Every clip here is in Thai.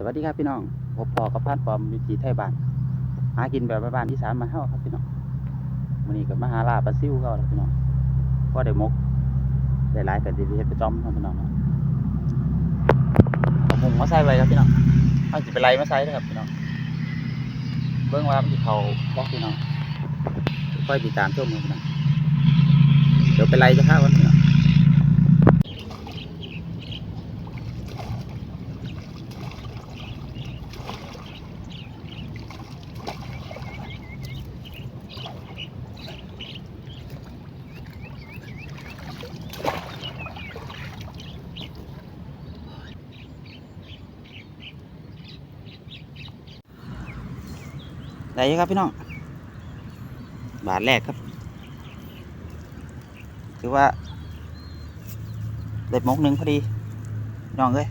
สวัสดีครับพี่น้องพบพอกับพานปลอมวิถีไทยบ้านหากินแบบบ้านๆอีสานมานเฮาครับพี่น้องวันนี้ก็มหาลาปลาซิวเขาแล้วพี่น้องพอได้มกได้หลายกันดีๆเฮ็ดไปจอมครับพี่น้องเนะเอามุงมาใส่ไว้ครับพี่น้องเอาสิไปไล่มาใส่นะครับพี่น้องเบิ่งว่ามันสิเขาบ่พี่น้องค่อยติดตามชมครับพี่น้องเดี๋ยวไปไล่จะข้าวกันพี่น้อง ได้อยู่ครับพี่น้อง บาทแรกครับ ถือว่าได้มกหนึ่งพอดีน้องเอ้ย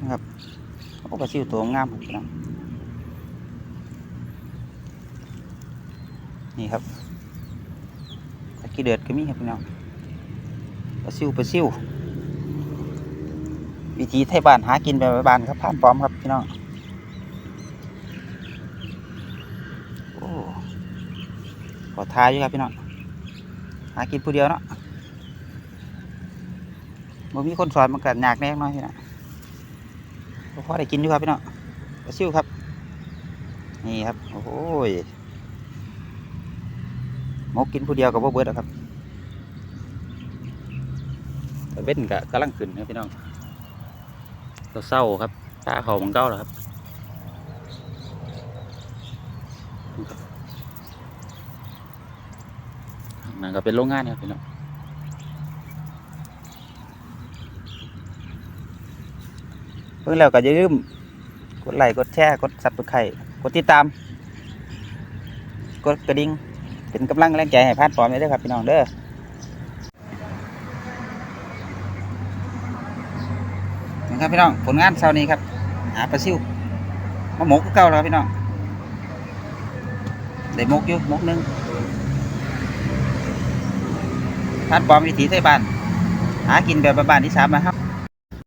นะครับโอ้ปลาซิวตัวงามครับพี่น้องนี่ครับตะกี้เดือดก็มีครับพี่น้องปลาซิวปลาซิววิธีไทยบ้านหากินแบบบ้านครับผ่านปลอมครับพี่น้อง โอ้ ขอทายอยู่ครับพี่น้องหากินผู้เดียวเนาะบ่มีคนสอนมันก็ยากแน่น้อยพี่น้องพอได้กินอยู่ครับพี่น้องปลาซิวครับ นี่ครับ โอ้ยมกกินผู้เดียวกับบ่เบิดหรอครับเว้นกะกำลังขึ้นครับพี่น้องเราเศร้าครับตาเขามังเก้าแล้วครับ นั่นก็เป็นโรงงานครับพี่น้องเพิ่งแล้วก็อย่าลืมกดไลค์กดแชร์กดซับสไครต์กดติดตาม กดกระดิ่งเป็นกำลังแรงใจให้พานปลอมด้วยครับพี่น้องเด้อนะครับพี่น้องผลงานเช้านี้ครับ หาปลาซิวมาหมกคือเก่าแล้วพี่น้อง ได้มกอยู่มกหนึงท่านปลอมวิถีไทยบ้าน หากินแบบบ้านที่สามนะครับ